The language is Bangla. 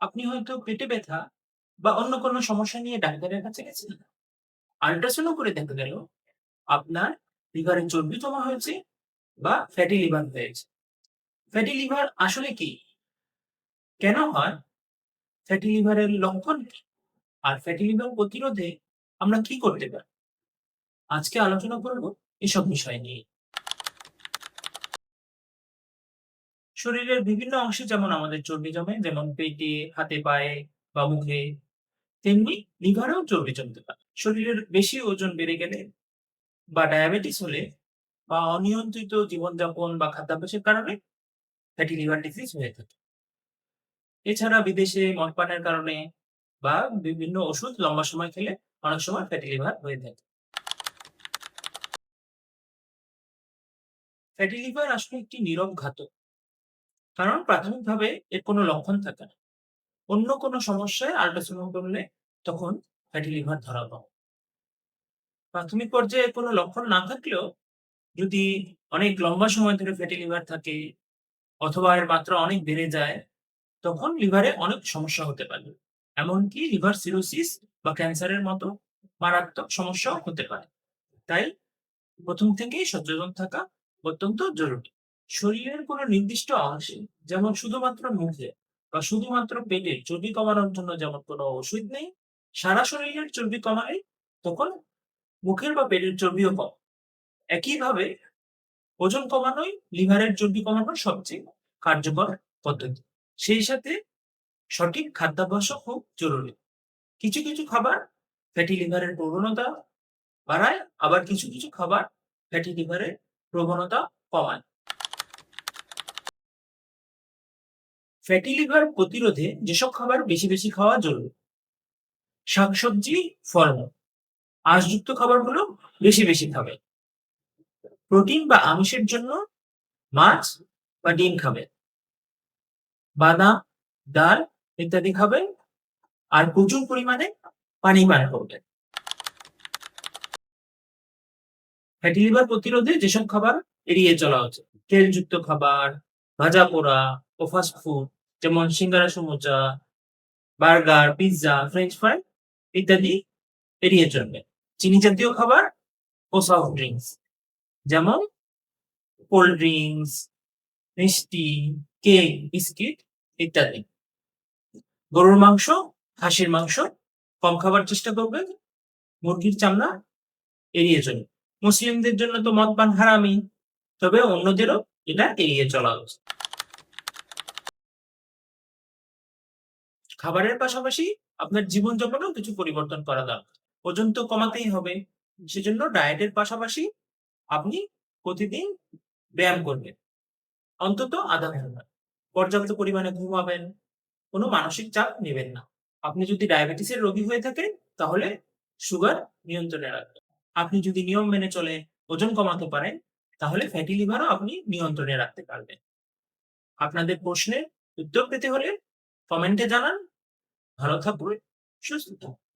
আপনি হয়তো পেটে ব্যথা বা অন্য কোনো সমস্যা নিয়ে ডাক্তারের কাছে গেছেন। আল্ট্রাসাউন্ড করে দেখা গেল, আপনার লিভারে চর্বি জমা হয়েছে বা ফ্যাটি লিভার হয়েছে। ফ্যাটি লিভার আসলে কি? কেন হয়? ফ্যাটি লিভারের লক্ষণ কি? আর ফ্যাটি লিভার প্রতিরোধে আমরা কি করতে পারি? আজকে আলোচনা করব এসব বিষয় নিয়ে। শরীরের বিভিন্ন অংশে যেমন আমাদের চর্বি জমে, যেমন পেটে, হাতে, পায়ে বা মুখে, তেমনি লিভারেও চর্বি জমতে পারে। শরীরের বেশি ওজন বেড়ে গেলে বা ডায়াবেটিস হলে বা অনিয়ন্ত্রিত জীবনযাপন বা খাদ্যাভ্যাসের কারণে ফ্যাটি লিভার ডিজিজ হয়ে থাকে। এছাড়া বিদেশে মদ পানের কারণে বা বিভিন্ন ওষুধ লম্বা সময় খেলে অনেক সময় ফ্যাটি লিভার হয়ে থাকে। ফ্যাটি লিভার আসলে একটি নীরব ঘাতক। কারণ প্রাথমিকভাবে এর কোনো লক্ষণ থাকে না। অন্য কোনো সমস্যায় আল্ট্রাসাউন্ড করলে তখন ফ্যাটি লিভার ধরা পড়ে। প্রাথমিক পর্যায়ে কোনো লক্ষণ না থাকলেও যদি অনেক লম্বা সময় ধরে ফ্যাটি লিভার থাকে অথবা এর মাত্রা অনেক বেড়ে যায়, তখন লিভারে অনেক সমস্যা হতে পারে। এমনকি লিভার সিরোসিস বা ক্যান্সারের মতো মারাত্মক সমস্যাও হতে পারে। তাই প্রথম থেকেই সচেতন থাকা অত্যন্ত জরুরি। শরীরের কোনো নির্দিষ্ট অংশে যেমন শুধুমাত্র মুখে বা শুধুমাত্র পেটে চর্বি কমানোর জন্য যেমন কোনো ওষুধ নেই, সারা শরীরের চর্বি কমালে তখন মুখের বা পেটের চর্বিও কম। একইভাবে ওজন কমানোই লিভারের চর্বি কমানোর সবচেয়ে কার্যকর পদ্ধতি। সেই সাথে সঠিক খাদ্যাভ্যাসও খুব জরুরি। কিছু, কিছু খাবার ফ্যাটি লিভারের প্রবণতা বাড়ায়, আবার কিছু, কিছু খাবার ফ্যাটি লিভারের প্রবণতা কমায়। ফ্যাটি লিভার প্রতিরোধে যেসব খাবার বেশি, বেশি খাওয়া জরুরি। শাকসবজি, ফলমূল, আঁশযুক্ত খাবারগুলো বেশি, বেশি খাবে প্রোটিন বা আমিষের জন্য মাছ বা ডিম খাবে বাদাম, ডাল ইত্যাদি খাবেন। আর প্রচুর পরিমাণে পানি পান করবেন। ফ্যাটি লিভার প্রতিরোধে যেসব খাবার এড়িয়ে চলা উচিত। তেলযুক্ত খাবার, ভাজা পোড়া ও ফাস্ট ফুড যেমন সিঙ্গারা, সমুচা, বার্গার, পিজ্জা, ফ্রেঞ্চ ফ্রাই ইত্যাদি এড়িয়ে চলবেন। চিনি জাতীয় খাবার ও সফট ড্রিঙ্কস যেমন কোল্ড ড্রিঙ্কস মিষ্টি, কেক, বিস্কিট ইত্যাদি। গরুর মাংস, খাসির মাংস কম খাবার চেষ্টা করবেন। মুরগির চামড়া এড়িয়ে চলুন। মুসলিমদের জন্য তো মদ পান হারামি তবে অন্যদেরও এটা এড়িয়ে চলা উচিত। খাবারের পাশাপাশি আপনার জীবনযাপনেও কিছু পরিবর্তন করা দরকার। ওজন তো কমাতেই হবে। সেজন্য ডায়েটের পাশাপাশি আপনি প্রতিদিন ব্যায়াম করবেন। অন্তত আধা ঘণ্টা। পর্যাপ্ত পরিমাণে ঘুমাবেন। কোনো মানসিক চাপ নেবেন না। আপনি যদি ডায়াবেটিসের রোগী হয়ে থাকেন তাহলে সুগার নিয়ন্ত্রণে রাখবেন। আপনি যদি নিয়ম মেনে চলে ওজন কমাতে পারেন তাহলে ফ্যাটি লিভারও আপনি নিয়ন্ত্রণে রাখতে পারবেন। আপনাদের প্রশ্নের উত্তর পেতে হলে কমেন্টে জানান। ভালো থাকুন, সুস্থ থাকুন।